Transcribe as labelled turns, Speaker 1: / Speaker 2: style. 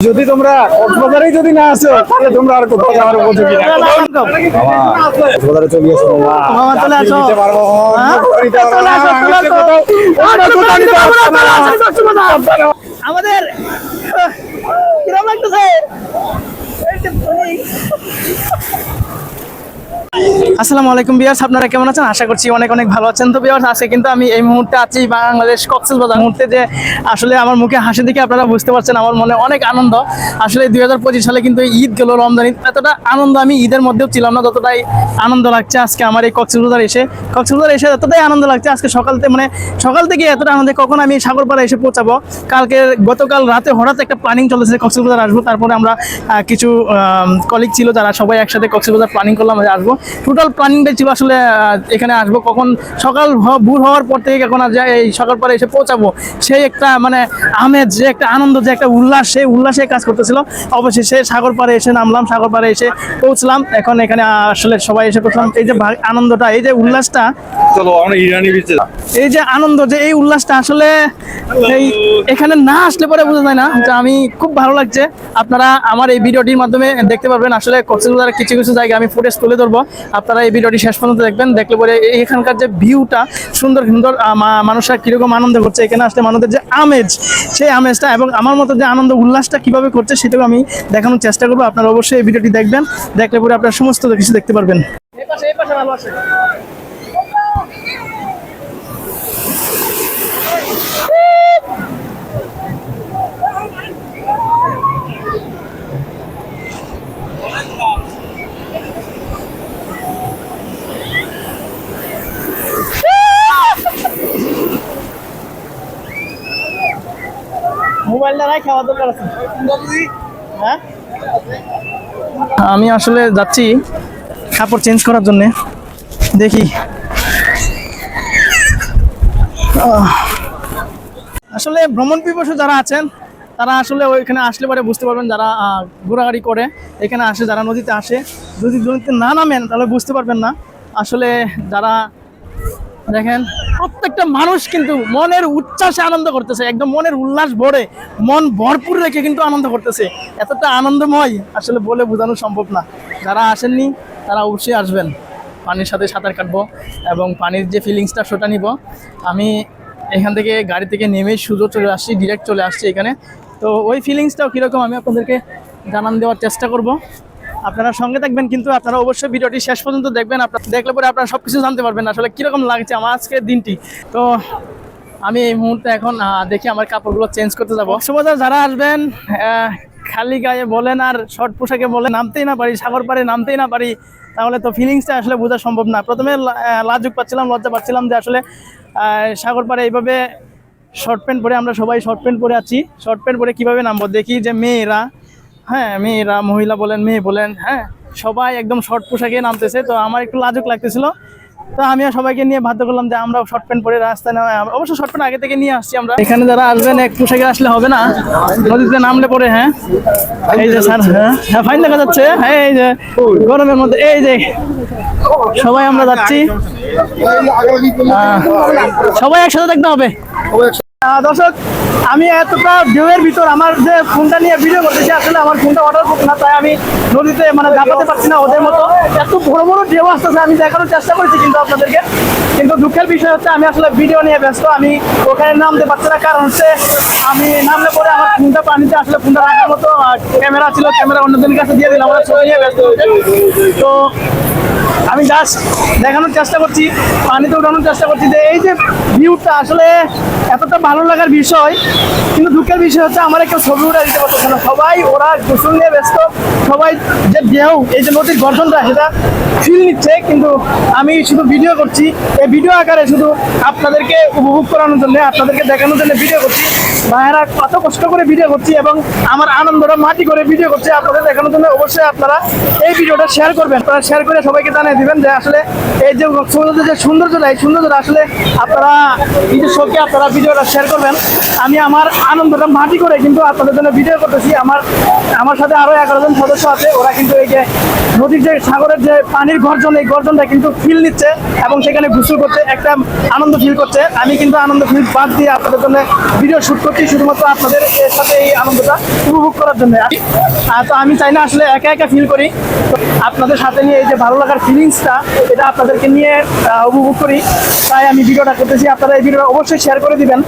Speaker 1: যদি তোমরা কক্সবাজারেই যদি না আসো তাহলে তোমরা আর কোথাও যাওয়ার উপযোগী না কক্সবাজারে চলে আসো মামা
Speaker 2: মামা, চলে আসো।
Speaker 1: নিতে পারব
Speaker 2: হ্যাঁ? চলে আসো, চলে আসো। আমাদের কিরম লাগতেছে। আসসালামু আলাইকুম বিয়ার্স আপনারা কেমন আছেন? আশা করছি অনেক অনেক ভালো আছেন। তো বিয়ার্স আজকে কিন্তু আমি এই মুহূর্তে আছি বাংলাদেশ কক্সবাজার মুহূর্তে যে আসলে আমার মুখে হাসি দেখে আপনারা বুঝতে পারছেন, আমার মনে অনেক আনন্দ। আসলে দুই হাজার পঁচিশ সালে কিন্তু ঈদ গেল রমজান ঈদ। এতটা আনন্দ আমি ঈদের মধ্যেও ছিলাম না ততটাই আনন্দ লাগছে আজকে আমার এই কক্সবাজার এসে। কক্সবাজার এসে এতটাই আনন্দ লাগছে, আজকে সকাল থেকে মানে সকাল থেকে এতটা আনন্দ কখন আমি সাগরপাড়া এসে পৌঁছাবো। কালকে গতকাল রাতে হঠাৎ একটা প্ল্যানিং চলেছে কক্সবাজার আসব। তারপরে আমরা কিছু কলিগ ছিল যারা সবাই একসাথে কক্সবাজার প্ল্যানিং করলাম আসব। টোটাল প্ল্যানিংটাই ছিল আসলে এখানে আসব। কখন সকাল ভোর হওয়ার পর থেকে কখন আর এই সকাল পরে এসে পৌঁছাবো। সেই একটা মানে আমেজ, যে একটা আনন্দ, যে একটা উল্লাস, সেই উল্লাসে কাজ করতেছিল। সে সাগর পাড়ে এসে নামলাম, সাগর পাড়ে এসে পৌঁছলাম। এখন এখানে আসলে সবাই এসে পৌঁছলাম। এই যে আনন্দটা, এই যে উল্লাসটা
Speaker 1: চলো আমরা ইরানি বিচে
Speaker 2: এই যে আনন্দ যে এই উল্লাসটা আসলে এই এখানে না আসলে পরে বোঝা যায় না যে আমি খুব ভালো লাগছে। আপনারা আমার এই ভিডিওটির মাধ্যমে দেখতে পারবেন আসলে কক্সবাজারের কিছু কিছু জায়গা আমি ফুটেজ তুলে ধরবো। আপনারা এই ভিডিওটি শেষ পর্যন্ত দেখবেন দেখলে পরে এখানকার যে ভিউটা সুন্দর সুন্দর মানুষরা কীরকম আনন্দ করছে এখানে আসলে মানুষের যে আমেজ সেই আমেজটা এবং আমার মতো যে আনন্দ উল্লাসটা কীভাবে করছে সেটাও আমি দেখানোর চেষ্টা করব। আপনারা অবশ্যই এই ভিডিওটি দেখবেন দেখলে পরে আপনারা সমস্ত কিছু দেখতে পারবেন। এই পাশে এই পাশে ভালো আছে। দরকার হ্যাঁ? আমি আসলে যাচ্ছি কাপড় চেঞ্জ করার জন্য। দেখি। আসলে ভ্রমণ পিপাসু যারা আছেন, তারা আসলে ওইখানে আসলে পরে বুঝতে পারবেন যারা ঘোরাঘুরি করে, এখানে আসে, যারা নদীতে আসে। যদি নদীতে না নামেন, তাহলে বুঝতে পারবেন না। আসলে যারা দেখেন, প্রত্যেকটা মানুষ কিন্তু মনের উচ্ছ্বাসে আনন্দ করতেছে, একদম মনের উল্লাস ভরে, মন ভরপুর রেখে কিন্তু আনন্দ করতেছে। এতটা আনন্দময় আসলে বলে বোঝানো সম্ভব না। যারা আসেননি, তারা অবশ্যই আসবেন। পানির সাথে সাঁতার কাটবো এবং পানির যে ফিলিংসটা সেটা নিব। আমি এখান থেকে গাড়ি থেকে নেমে সুযোগ চলে আসছি ডিরেক্ট চলে আসছি এখানে। তো ওই ফিলিংসটাও কীরকম আমি আপনাদেরকে জানান দেওয়ার চেষ্টা করব। আপনারা সঙ্গে থাকবেন, কিন্তু আপনারা অবশ্যই ভিডিওটি শেষ পর্যন্ত দেখবেন। আপনারা দেখলে পরে আপনারা সব কিছু জানতে পারবেন আসলে কীরকম লাগছে আমার আজকের দিনটি। তো আমি এই মুহূর্তে এখন দেখি আমার কাপড়গুলো চেঞ্জ করতে যাব। কক্সবাজার যারা আসবেন খালি গায়ে বলেন আর শর্ট পোশাকে বলেন, নামতেই না পারি, সাগর পাড়ে নামতেই না পারি, তাহলে তো ফিলিংসটা আসলে বোঝা সম্ভব না। প্রথমে লাজুক পাচ্ছিলাম, লজ্জা পাচ্ছিলাম যে আসলে সাগর পাড়ে এইভাবে শর্ট প্যান্ট পরে আমরা সবাই শর্ট প্যান্ট পরে আছি। শর্ট প্যান্ট পরে কীভাবে নামবো? দেখি যে মেয়েরা হ্যাঁ মেয়েরা, মহিলা বলেন, মেয়ে বলেন হ্যাঁ সবাই একদম শর্ট পোশাকে নামতেছে। তো আমার একটু লাজুক লাগতেছিল। তো আমিও সবাইকে নিয়ে বাধ্য করলাম যে আমরা শর্ট প্যান্ট পরে রাস্তায় নামে অবশ্য শর্ট প্যান্ট আগে থেকে নিয়ে আসছি আমরা। এখানে যারা আসবেন, এক পোশাকে আসলে হবে না। নদীতে নামলে পরে হ্যাঁ। এই যে স্যার হ্যাঁ হ্যাঁ ফাইন দেখা যাচ্ছে। হ্যাঁ এই যে গরমের মধ্যে, এই যে সবাই আমরা যাচ্ছি। সবাই একসাথে দেখতে হবে। দর্শক, আমি এতটা ঢেউয়ের ভিতর আমার যে ফোনটা নিয়ে ভিডিও করতেছি, আসলে আমার ফোনটা অর্ডার করতে না, তাই আমি নদীতে মানে দাপাতে পারছি না ওদের মতো। এত বড় বড় ঢেউ আসতেছে, আমি দেখানোর চেষ্টা করেছি কিন্তু আপনাদেরকে। কিন্তু দুঃখের বিষয় হচ্ছে, আমি আসলে ভিডিও নিয়ে ব্যস্ত, আমি ওখানে নামতে পারছি না। কারণ হচ্ছে, আমি নামলে পরে আমার ফোনটা পানিতে আসলে ফোনটা রাখার মতো ক্যামেরা ছিল ক্যামেরা অন্যজনের কাছে দিয়ে দিলাম, আমরা ছবি নিয়ে ব্যস্ত তো আমি জাস্ট দেখানোর চেষ্টা করছি, পানিতে উঠানোর চেষ্টা করছি যে এই যে ভিউটা আসলে এতটা ভালো লাগার বিষয়, কিন্তু দুঃখের বিষয় হচ্ছে আমার কেউ ছবি উঠা দিতে পারতেছে না। সবাই ওরা গোসল নিয়ে ব্যস্ত, সবাই যে ঢেউ, এই যে নদীর গঠনটা সেটা ফিল নিচ্ছে, কিন্তু আমি শুধু ভিডিও করছি। এই ভিডিও আকারে শুধু আপনাদেরকে উপভোগ করানোর জন্য, আপনাদেরকে দেখানোর জন্য ভিডিও করছি। ভাইয়েরা কত কষ্ট করে ভিডিও করছি এবং আমার আনন্দটা মাটি করে ভিডিও করছি আপনাদের দেখানোর জন্য অবশ্যই আপনারা এই ভিডিওটা শেয়ার করবেন। আপনারা শেয়ার করে সবাইকে জানিয়ে দিবেন যে আসলে এই যে কক্সবাজারের যে সৌন্দর্যটা এই সৌন্দর্যটা আসলে আপনারা নিজের শোকে আপনারা ভিডিওটা শেয়ার করবেন। আমি আমার আনন্দটা মাটি করে কিন্তু আপনাদের জন্য ভিডিও করতেছি। আমার আমার সাথে আরও এগারো জন সদস্য আছে। ওরা কিন্তু এই যে নদীর যে সাগরের যে পানির গর্জন, এই গর্জনটা কিন্তু ফিল নিচ্ছে এবং সেখানে গোসল করছে একটা আনন্দ ফিল করছে। আমি কিন্তু আনন্দ ফিল বাদ দিয়ে আপনাদের জন্য ভিডিও শুট করছি শুধুমাত্র আপনাদের সাথে এই আনন্দটা উপভোগ করার জন্য। তো আমি চাই না আসলে একা একা ফিল করি। আপনাদের সাথে নিয়ে এই যে ভালো লাগার ফিলিংসটা এটা আপনাদেরকে নিয়ে উপভোগ করি। তাই আমি ভিডিওটা করতেছি। আপনারা এই ভিডিওটা অবশ্যই শেয়ার করে দিবেন।